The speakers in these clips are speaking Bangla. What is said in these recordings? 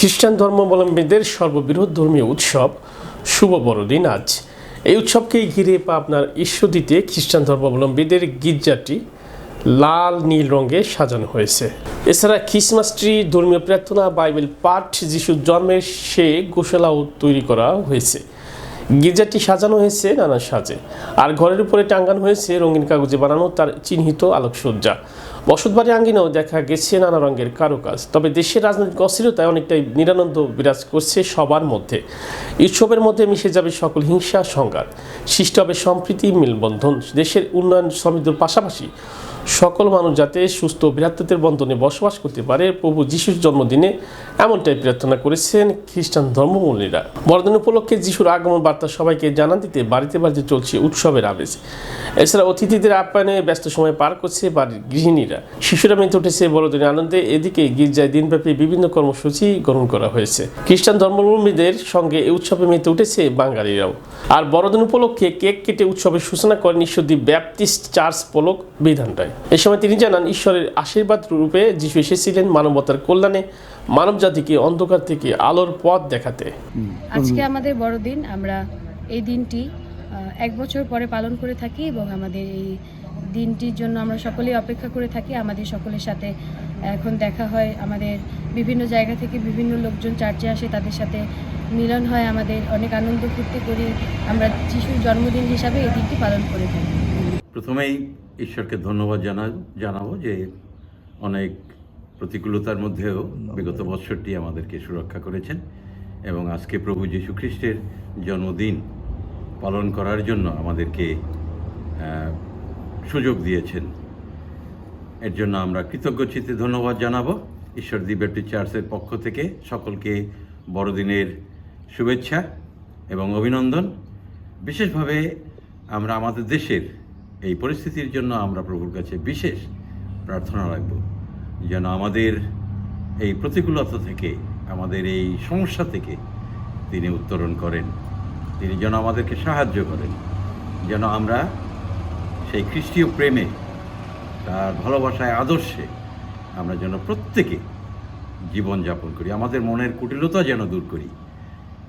খ্রিস্টান ধর্মাবলম্বীদের সর্ববৃহৎ ধর্মীয় উৎসব শুভ বড়দিন আজ। এই উৎসবকে ঘিরে পাবনার ঈশ্বরদীতে খ্রিস্টান ধর্মাবলম্বীদের গির্জাটি লাল, নীল রঙে সাজানো হয়েছে। এছাড়া খ্রিসমাস ট্রি, ধর্মীয় প্রার্থনা, বাইবেল পাঠ, যিশুর জন্মের সে গোশালাও তৈরি করা হয়েছে। গির্জাটি সাজানো হয়েছে নানা সাজে। আর ঘরের উপরে টাঙ্গানো হয়েছে রঙিন কাগজে বানানো তার চিহ্নিত আলোকসজ্জা। বসতবাড়ি আঙ্গিনাও দেখা গেছে নানা রঙের কারুকাজ। তবে দেশের রাজনৈতিক অস্থিরতায় অনেকটাই নিরানন্দ বিরাজ করছে সবার মধ্যে। উৎসবের মধ্যে মিশে যাবে সকল হিংসা, সংঘাত। সৃষ্টি হবে সম্প্রীতি, মিলবন্ধন। দেশের উন্নয়ন সমৃদ্ধির পাশাপাশি সকল মানুষ যাতে সুস্থ ভ্রাতৃত্বের বন্ধনে বসবাস করতে পারে, প্রভু যিশুর জন্মদিনে এমনটাই প্রার্থনা করেছেন খ্রিস্টান ধর্মমূলীরা বড়দিন উপলক্ষে যিশুর আগমন বার্তা সবাইকে জানান দিতে বাড়িতে বাড়িতে চলছে উৎসবের আবেশ এছাড়া অতিথিদের আপ্যায়নে ব্যস্ত সময় পার করছে বাড়ির গৃহিণীরা। শিশুরা মেতে উঠেছে বড়দিনের আনন্দে, এদিকে গির্জায় দিনব্যাপী বিভিন্ন কর্মসূচি গ্রহণ করা হয়েছে। খ্রিস্টান ধর্মাবলম্বীদের সঙ্গে এই উৎসবে মেতে উঠেছে বাঙালিরাও। আর বড়দিন উপলক্ষে কেক কেটে উৎসবের সূচনা করেন ঈশ্বরদী ব্যাপটিস্ট চার্চ পোলক বিধানটায় এ সময় তিনি জানান ঈশ্বরের আশীর্বাদ রূপে যিশু এসেছিলেন মানবতার কল্যাণে মানবজাতিকে অন্ধকার থেকে আলোর পথ দেখাতে। আজকে আমাদের বড়দিন আমরা এই দিনটি এক বছর পরে পালন করে থাকি এবং আমাদের এই দিনটির জন্য আমরা সকলেই অপেক্ষা করে থাকি। আমাদের সকলের সাথে এখন দেখা হয়। আমাদের বিভিন্ন জায়গা থেকে বিভিন্ন লোকজন চার্চে আসে। তাদের সাথে মিলন হয়। আমাদের অনেক আনন্দ ফুর্তি করি। আমরা যিশুর জন্মদিন হিসাবে এই দিনটি পালন করে থাকি। প্রথমেই ঈশ্বরকে ধন্যবাদ জানা জানাব যে অনেক প্রতিকূলতার মধ্যেও বিগত বৎসরটি আমাদেরকে সুরক্ষা করেছেন এবং আজকে প্রভু যীশু খ্রিস্টের জন্মদিন পালন করার জন্য আমাদেরকে সুযোগ দিয়েছেন। এর জন্য আমরা কৃতজ্ঞ চিত্তে ধন্যবাদ জানাব। ঈশ্বর দিব্যাটি চার্চের পক্ষ থেকে সকলকে বড়দিনের শুভেচ্ছা এবং অভিনন্দন। বিশেষভাবে আমরা আমাদের দেশের এই পরিস্থিতির জন্য আমরা প্রভুর কাছে বিশেষ প্রার্থনা রাখব। যেন আমাদের এই প্রতিকূলতা থেকে, আমাদের এই সমস্যা থেকে তিনি উত্তরণ করেন। তিনি যেন আমাদেরকে সাহায্য করেন। যেন আমরা সেই খ্রিস্টীয় প্রেমে, তার ভালোবাসায় আদর্শে আমরা যেন প্রত্যেকে জীবনযাপন করি, আমাদের মনের কুটিলতা যেন দূর করি,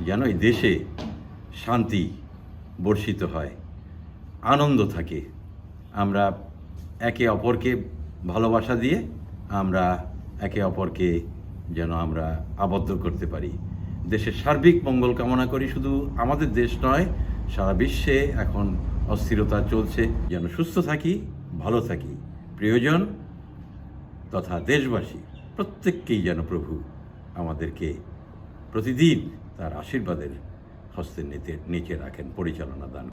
যেন এই দেশে শান্তি বর্ষিত হয়, আনন্দ থাকে। আমরা একে অপরকে ভালোবাসা দিয়ে আমরা একে অপরকে যেন আমরা আবদ্ধ করতে পারি। দেশের সার্বিক মঙ্গল কামনা করি, শুধু আমাদের দেশ নয়, সারা বিশ্বে এখন অস্থিরতা চলছে। যেন সুস্থ থাকি, ভালো থাকি। প্রিয়জন তথা দেশবাসী, প্রত্যেককেই যেন প্রভু আমাদেরকে প্রতিদিন তার আশীর্বাদের হস্তের নিচে রাখেন, পরিচালনা দান